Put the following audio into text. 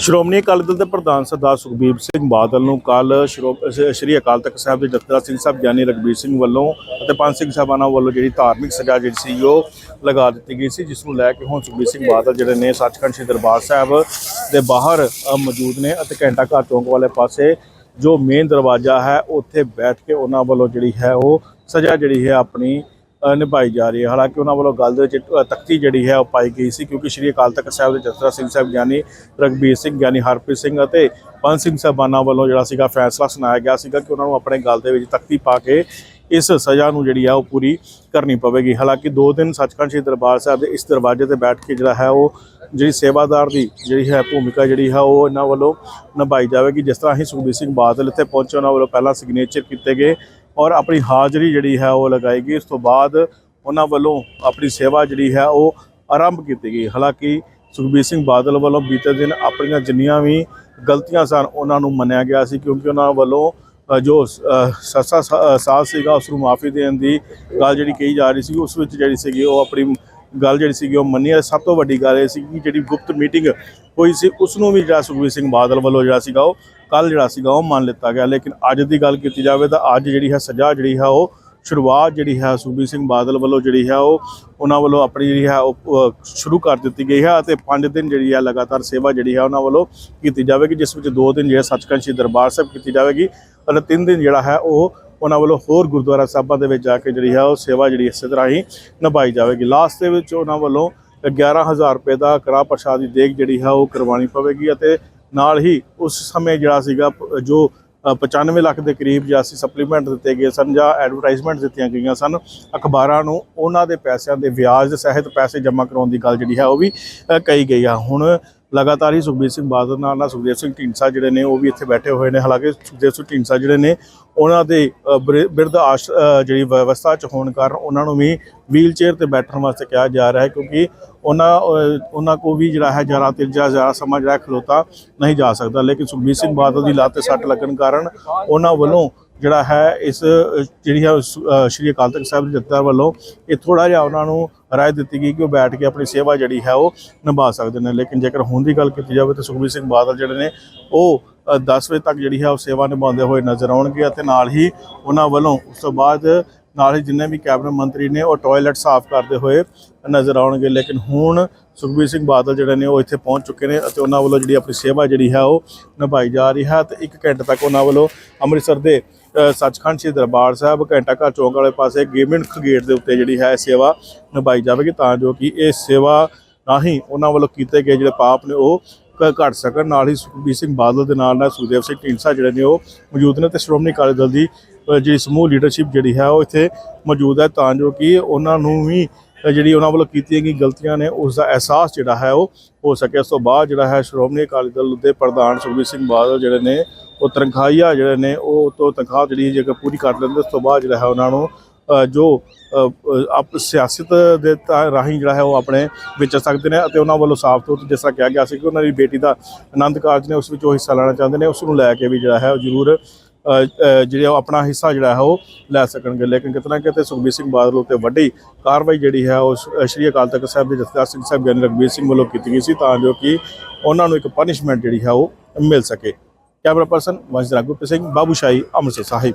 ਸ਼੍ਰੋਮਣੀ ਅਕਾਲੀ ਦਲ ਦੇ ਪ੍ਰਧਾਨ ਸਰਦਾਰ ਸੁਖਬੀਰ ਸਿੰਘ ਬਾਦਲ ਨੂੰ ਕੱਲ ਸ਼੍ਰੀ ਅਕਾਲ ਤਖਤ ਸਾਹਿਬ ਦੇ ਜਥੇਦਾਰ ਸਿੰਘ ਸਾਹਿਬ ਗਿਆਨੀ ਰਗਬੀਰ ਸਿੰਘ ਵੱਲੋਂ ਅਤੇ ਪੰਜ ਸਿੰਘ ਸਾਹਿਬਾਨਾਂ ਵੱਲੋਂ ਜਿਹੜੀ ਧਾਰਮਿਕ ਸਜ਼ਾ ਜਿਹੜੀ ਸੀ ਉਹ ਲਗਾ ਦਿੱਤੀ ਗਈ ਸੀ, ਜਿਸ ਨੂੰ ਲੈ ਕੇ ਹੁਣ ਸੁਖਬੀਰ ਸਿੰਘ ਬਾਦਲ ਜਿਹੜੇ ਨੇ ਸੱਚਖੰਡ ਸ੍ਰੀ ਦਰਬਾਰ ਸਾਹਿਬ ਦੇ ਬਾਹਰ ਮੌਜੂਦ ਨੇ ਅਤੇ ਘੰਟਾ ਘਰ ਚੌਂਕ ਵਾਲੇ ਪਾਸੇ ਜੋ ਮੇਨ ਦਰਵਾਜ਼ਾ ਹੈ, ਉੱਥੇ ਬੈਠ ਕੇ ਉਹਨਾਂ ਵੱਲੋਂ ਜਿਹੜੀ ਹੈ ਉਹ ਸਜ਼ਾ ਜਿਹੜੀ ਹੈ ਆਪਣੀ ਨਿਭਾਈ ਜਾ ਰਹੀ ਹੈ। ਹਾਲਾਂਕਿ ਉਹਨਾਂ ਵੱਲੋਂ ਗੱਲ ਦੇ ਵਿੱਚ ਤਖਤੀ ਜਿਹੜੀ ਹੈ ਉਹ ਪਾਈ ਗਈ ਸੀ ਕਿਉਂਕਿ ਸ਼੍ਰੀ ਅਕਾਲ ਤਖਤ ਸਾਹਿਬ ਦੇ ਜਥੇਦਾਰ ਸਿੰਘ ਸਾਹਿਬ ਗਿਆਨੀ ਰਗਬੀਰ ਸਿੰਘ ਗਿਆਨੀ, ਹਰਪ੍ਰੀਤ ਸਿੰਘ ਅਤੇ ਪੰਜ ਸਿੰਘ ਸਾਹਿਬਾਨਾਂ ਵੱਲੋਂ ਜਿਹੜਾ ਸੀਗਾ ਫੈਸਲਾ ਸੁਣਾਇਆ ਗਿਆ ਸੀਗਾ ਕਿ ਉਹਨਾਂ ਨੂੰ ਆਪਣੇ ਗੱਲ ਦੇ ਵਿੱਚ ਤਖਤੀ ਪਾ ਕੇ ਇਸ ਸਜ਼ਾ ਨੂੰ ਜਿਹੜੀ ਆ ਉਹ ਪੂਰੀ ਕਰਨੀ ਪਵੇਗੀ। ਹਾਲਾਂਕਿ ਦੋ ਦਿਨ ਸੱਚਖੰਡ ਸ੍ਰੀ ਦਰਬਾਰ ਸਾਹਿਬ ਦੇ ਇਸ ਦਰਵਾਜ਼ੇ ਤੇ ਬੈਠ ਕੇ ਜਿਹੜਾ ਹੈ ਉਹ ਜਿਹੜੀ ਸੇਵਾਦਾਰ ਦੀ ਜਿਹੜੀ ਹੈ ਭੂਮਿਕਾ ਜਿਹੜੀ ਹੈ ਉਹ ਇਹਨਾਂ ਵੱਲੋਂ ਨਿਭਾਈ ਜਾਵੇਗੀ। ਜਿਸ ਤਰ੍ਹਾਂ ਹੀ ਸੁਖਬੀਰ ਸਿੰਘ ਬਾਦਲ ਇੱਥੇ ਪਹੁੰਚੇ, ਉਹਨਾਂ ਵੱਲੋਂ ਪਹਿਲਾਂ ਸਿਗਨੇਚਰ ਕੀਤੇ ਗਏ। ਔਰ ਆਪਣੀ ਹਾਜ਼ਰੀ ਜਿਹੜੀ ਹੈ ਉਹ ਲਗਾਈ ਗਈ। ਉਸ ਤੋਂ ਬਾਅਦ ਉਹਨਾਂ ਵੱਲੋਂ ਆਪਣੀ ਸੇਵਾ ਜਿਹੜੀ ਹੈ ਉਹ ਆਰੰਭ ਕੀਤੀ ਗਈ। ਹਾਲਾਂਕਿ ਸੁਖਬੀਰ ਸਿੰਘ ਬਾਦਲ ਵੱਲੋਂ ਬੀਤੇ ਦਿਨ ਆਪਣੀਆਂ ਜਿੰਨੀਆਂ ਵੀ ਗਲਤੀਆਂ ਸਨ ਉਹਨਾਂ ਨੂੰ ਮੰਨਿਆ ਗਿਆ ਸੀ ਕਿਉਂਕਿ ਉਹਨਾਂ ਵੱਲੋਂ ਜੋ ਅ, ਸੱਸਾ ਸਾਥ ਸੀਗਾ ਉਸ ਨੂੰ ਮਾਫੀ ਦੇਣ ਦੀ ਗੱਲ ਜਿਹੜੀ ਕਹੀ ਜਾ ਰਹੀ ਸੀ ਉਸ ਵਿੱਚ ਜਿਹੜੀ ਸੀਗੀ ਉਹ ਆਪਣੀ ਗੱਲ ਜਿਹੜੀ ਸੀਗੀ ਉਹ ਮੰਨੀ ਹੈ। ਸਭ ਤੋਂ ਵੱਡੀ ਗੱਲ ਇਹ ਸੀ ਕਿ ਜਿਹੜੀ ਗੁਪਤ ਮੀਟਿੰਗ ਹੋਈ ਸੀ ਉਸ ਨੂੰ ਵੀ ਜਿਹੜਾ ਸੁਖਬੀਰ ਸਿੰਘ ਬਾਦਲ ਵੱਲੋਂ ਜਿਹੜਾ ਸੀਗਾ ਉਹ ਕੱਲ ਜਿਹੜਾ ਸੀਗਾ ਉਹ ਮੰਨ ਲਿੱਤਾ ਗਿਆ। ਲੇਕਿਨ ਅੱਜ ਦੀ ਗੱਲ ਕੀਤੀ ਜਾਵੇ ਤਾਂ ਅੱਜ ਜਿਹੜੀ ਹੈ ਸਜ਼ਾ ਜਿਹੜੀ ਹੈ ਉਹ ਸ਼ੁਰੂਆਤ ਜਿਹੜੀ ਹੈ ਸੁਖਬੀਰ ਸਿੰਘ ਬਾਦਲ ਵੱਲੋਂ ਜਿਹੜੀ ਹੈ ਉਹ ਉਹਨਾਂ ਵੱਲੋਂ ਆਪਣੀ ਜਿਹੜੀ ਹੈ ਉਹ ਸ਼ੁਰੂ ਕਰ ਦਿੱਤੀ ਗਈ ਹੈ ਅਤੇ 5 ਦਿਨ ਜਿਹੜੀ ਹੈ ਲਗਾਤਾਰ ਸੇਵਾ ਜਿਹੜੀ ਹੈ ਉਹਨਾਂ ਵੱਲੋਂ ਕੀਤੀ ਜਾਵੇਗੀ, ਜਿਸ ਵਿੱਚ 2 ਦਿਨ ਜਿਹੜਾ ਸੱਚਖੰਡ ਸ੍ਰੀ ਦਰਬਾਰ ਸਾਹਿਬ ਕੀਤੀ ਜਾਵੇਗੀ ਅਤੇ 3 ਦਿਨ ਜਿਹੜਾ ਹੈ ਉਹ ਉਹਨਾਂ ਵੱਲੋਂ ਹੋਰ ਗੁਰਦੁਆਰਾ ਸਾਹਿਬਾਂ ਦੇ ਵਿੱਚ ਜਾ ਕੇ ਜਿਹੜੀ ਹੈ ਉਹ ਸੇਵਾ ਜਿਹੜੀ ਇਸੇ ਤਰ੍ਹਾਂ ਹੀ ਨਿਭਾਈ ਜਾਵੇਗੀ। ਲਾਸਟ ਦੇ ਵਿੱਚ ਉਹਨਾਂ ਵੱਲੋਂ 11000 ਰੁਪਏ ਦਾ ਕੜਾ ਪ੍ਰਸ਼ਾਦ ਦੀ ਦੇਗ ਜਿਹੜੀ ਹੈ ਉਹ ਕਰਵਾਉਣੀ ਪਵੇਗੀ ਅਤੇ ਨਾਲ ਹੀ ਉਸ ਸਮੇਂ ਜਿਹੜਾ ਸੀਗਾ ਜੋ ਅ, 95 ਲੱਖ ਦੇ ਕਰੀਬ ਜਾਂ ਸੀ ਸਪਲੀਮੈਂਟ ਦਿੱਤੇ ਗਏ ਸਨ ਜਾਂ ਐਡਵਰਟਾਈਜ਼ਮੈਂਟ ਦਿੱਤੀਆਂ ਗਈਆਂ ਸਨ ਅਖਬਾਰਾਂ ਨੂੰ ਉਹਨਾਂ ਦੇ ਪੈਸਿਆਂ ਦੇ ਵਿਆਜ ਦੇ ਸਹਿਤ ਪੈਸੇ ਜਮ੍ਹਾਂ ਕਰਾਉਣ ਦੀ ਗੱਲ ਜਿਹੜੀ ਹੈ ਉਹ ਵੀ ਕਹੀ ਗਈ ਆ। ਹੁਣ ਲਗਾਤਾਰ ਹੀ ਸੁਖਬੀਰ ਸਿੰਘ ਬਾਦਲ ਨਾਲ ਨਾਲ ਸੁਖਦੇਵ ਸਿੰਘ ਢੀਂਡਸਾ ਜਿਹੜੇ ਨੇ ਉਹ ਵੀ ਇੱਥੇ ਬੈਠੇ ਹੋਏ ਨੇ। ਹਾਲਾਂਕਿ ਸੁਖਦੇਵ ਸਿੰਘ ਢੀਂਡਸਾ ਜਿਹੜੇ ਨੇ ਉਹਨਾਂ ਦੇ ਅ, ਬਿਰ- ਬਿਰਧ ਆਸ਼ ਜਿਹੜੀ ਵਿਵਸਥਾ ਚ ਹੋਣ ਕਾਰਨ ਉਹਨਾਂ ਨੂੰ ਵੀ ਵੀਲ ਚੇਅਰ ਤੇ ਬੈਠਣ ਵਾਸਤੇ ਕਿਹਾ ਜਾ ਰਿਹਾ ਹੈ ਕਿਉਂਕਿ ਉਹਨਾਂ ਉਹਨਾਂ ਕੋ ਵੀ ਜਿਹੜਾ ਹੈ ਜ਼ਿਆਦਾ ਤੇ ਜ਼ਿਆਦਾ ਸਮਾਂ ਜਿਹੜਾ ਖਲੋਤਾ ਨਹੀਂ ਜਾ ਸਕਦਾ। ਲੇਕਿਨ ਸੁਖਬੀਰ ਸਿੰਘ ਬਾਦਲ ਦੀ ਲੱਤ ਤੇ ਸੱਟ ਲੱਗਣ ਕਾਰਨ ਉਹਨਾਂ ਵੱਲੋਂ ਜਿਹੜਾ ਹੈ ਇਸ ਜਿਹੜੀ ਹੈ ਉਸ, ਸ਼੍ਰੀ ਅਕਾਲ ਤਖਤ ਸਾਹਿਬ ਦੇ ਜਥੇਦਾਰ ਵੱਲੋਂ ਇਹ ਥੋੜਾ ਜਿਹਾ ਉਹਨਾਂ ਨੂੰ ਰਾਏ ਦਿੱਤੀ ਗਈ ਕਿ ਉਹ ਬੈਠ ਕੇ ਆਪਣੀ ਸੇਵਾ ਜਿਹੜੀ ਹੈ ਉਹ ਨਿਭਾ ਸਕਦੇ ਨੇ। ਲੇਕਿਨ ਜੇਕਰ ਹੁਣ ਦੀ ਗੱਲ ਕੀਤੀ ਜਾਵੇ ਤਾਂ ਸੁਖਬੀਰ ਸਿੰਘ ਬਾਦਲ ਜਿਹੜੇ ਨੇ ਉਹ ਅ, 10 ਵਜੇ ਤੱਕ ਜਿਹੜੀ ਹੈ ਉਹ ਸੇਵਾ ਨਿਭਾਉਂਦੇ ਹੋਏ ਨਜ਼ਰ ਆਉਣਗੇ ਅਤੇ ਨਾਲ ਹੀ ਉਹਨਾਂ ਵੱਲੋਂ ਉਸ ਤੋਂ ਬਾਅਦ ਨਾਲ ਹੀ ਜਿੰਨੇ ਵੀ ਕੈਬਨਿਟ ਮੰਤਰੀ ਨੇ ਉਹ ਟਾਇਲਟ ਸਾਫ਼ ਕਰਦੇ ਹੋਏ ਨਜ਼ਰ ਆਉਣਗੇ। ਲੇਕਿਨ ਹੁਣ ਸੁਖਬੀਰ ਸਿੰਘ ਬਾਦਲ ਜਿਹੜੇ ਨੇ ਉਹ ਇੱਥੇ ਪਹੁੰਚ ਚੁੱਕੇ ਨੇ ਅਤੇ ਉਹਨਾਂ ਵੱਲੋਂ ਜਿਹੜੀ ਆਪਣੀ ਸੇਵਾ ਜਿਹੜੀ ਹੈ ਉਹ ਨਿਭਾਈ ਜਾ ਰਹੀ ਹੈ ਤੇ ਇੱਕ ਘੰਟੇ ਤੱਕ ਉਹਨਾਂ ਵੱਲੋਂ ਅੰਮ੍ਰਿਤਸਰ ਦੇ ਸੱਚਖੰਡ ਸ੍ਰੀ ਦਰਬਾਰ ਸਾਹਿਬ ਘੰਟਾ ਘਰ ਚੌਂਕ ਵਾਲੇ ਪਾਸੇ ਗੇਮਿੰਗ ਗੇਟ ਦੇ ਉੱਤੇ ਜਿਹੜੀ ਹੈ ਇਹ ਸੇਵਾ ਨਿਭਾਈ ਜਾਵੇਗੀ ਤਾਂ ਜੋ ਕਿ ਇਹ ਸੇਵਾ ਰਾਹੀਂ ਉਹਨਾਂ ਵੱਲੋਂ ਕੀਤੇ ਗਏ ਜਿਹੜੇ ਪਾਪ ਨੇ ਉਹ ਘ- ਘਟ ਸਕਣ। ਨਾਲ ਹੀ ਸੁਖਬੀਰ ਸਿੰਘ ਬਾਦਲ ਦੇ ਨਾਲ ਨਾਲ ਸੁਖਦੇਵ ਸਿੰਘ ਢੀਂਡਸਾ ਜਿਹੜੇ ਨੇ ਉਹ ਮੌਜੂਦ ਨੇ ਤੇ ਸ਼੍ਰੋਮਣੀ ਅਕਾਲੀ ਦਲ ਦੀ ਜਿਹੜੀ ਸਮੂਹ ਲੀਡਰਸ਼ਿਪ ਜਿਹੜੀ ਹੈ ਉਹ ਇੱਥੇ ਮੌਜੂਦ ਹੈ, ਤਾਂ ਜੋ ਕਿ ਉਹਨਾਂ ਨੂੰ ਵੀ ਜਿਹੜੀ ਉਹਨਾਂ ਵੱਲੋਂ ਕੀਤੀਆਂ ਗਈਆਂ ਗਲਤੀਆਂ ਨੇ, ਉਸ ਦਾ ਅਹਿਸਾਸ ਜਿਹੜਾ ਹੈ ਉਹ ਹੋ ਸਕੇ। ਉਸ ਤੋਂ ਬਾਅਦ ਜਿਹੜਾ ਹੈ ਸ਼੍ਰੋਮਣੀ ਅਕਾਲੀ ਦਲ ਦੇ ਪ੍ਰਧਾਨ ਸੁਖਬੀਰ ਸਿੰਘ ਬਾਦਲ ਜਿਹੜੇ ਨੇ, ਉਹ ਤਨਖਾਹੀਆ ਜਿਹੜੇ ਨੇ, ਉਹ ਤੋਂ ਤਨਖਾਹ ਜਿਹੜੀ ਜੇਕਰ ਪੂਰੀ ਕਰ ਲੈਂਦੇ ਉਸ ਤੋਂ ਬਾਅਦ ਜਿਹੜਾ ਹੈ ਉਹਨਾਂ ਨੂੰ ਜੋ ਆਪ ਸਿਆਸਤ ਦੇ ਤਾਂ ਰਾਹੀਂ ਜਿਹੜਾ ਹੈ ਉਹ ਆਪਣੇ ਵਿਚਰ ਸਕਦੇ ਨੇ ਅਤੇ ਉਹਨਾਂ ਵੱਲੋਂ ਸਾਫ਼ ਤੌਰ ਤੇ ਜਿਸ ਤਰ੍ਹਾਂ ਕਿਹਾ ਗਿਆ ਸੀ ਕਿ ਉਹਨਾਂ ਦੀ ਬੇਟੀ ਦਾ ਆਨੰਦ ਕਾਰਜ ਨੇ, ਉਸ ਵਿੱਚ ਉਹ ਹਿੱਸਾ ਲੈਣਾ ਚਾਹੁੰਦੇ ਨੇ, ਉਸ ਨੂੰ ਲੈ ਕੇ ਵੀ ਜਿਹੜਾ ਹੈ ਉਹ ਜ਼ਰੂਰ ਜਿਹੜੇ ਉਹ ਆਪਣਾ ਹਿੱਸਾ ਜਿਹੜਾ ਹੈ ਉਹ ਲੈ ਸਕਣਗੇ। ਲੇਕਿਨ ਕਿਤਨਾ ਕਿਤੇ ਸੁਖਬੀਰ ਸਿੰਘ ਬਾਦਲ ਉੱਤੇ ਵੱਡੀ ਕਾਰਵਾਈ ਜਿਹੜੀ ਹੈ, ਉਹ ਸ਼੍ਰੀ ਅਕਾਲ ਤਖਤ ਸਾਹਿਬ ਦੇ ਜਥੇਦਾਰ ਸਿੰਘ ਸਾਹਿਬ ਗਿਆਨੀ ਰਘਬੀਰ ਸਿੰਘ ਵੱਲੋਂ ਕੀਤੀ ਗਈ ਸੀ ਤਾਂ ਜੋ ਕਿ ਉਹਨਾਂ ਨੂੰ ਇੱਕ ਪਨਿਸ਼ਮੈਂਟ ਜਿਹੜੀ ਹੈ ਉਹ ਮਿਲ ਸਕੇ। ਕੈਮਰਾ ਪਰਸਨ ਵੰਸ਼ ਰਾਗੂ ਸਿੰਘ, ਬਾਬੂ ਸ਼ਾਹੀ, ਅੰਮ੍ਰਿਤਸਰ ਸਾਹਿਬ।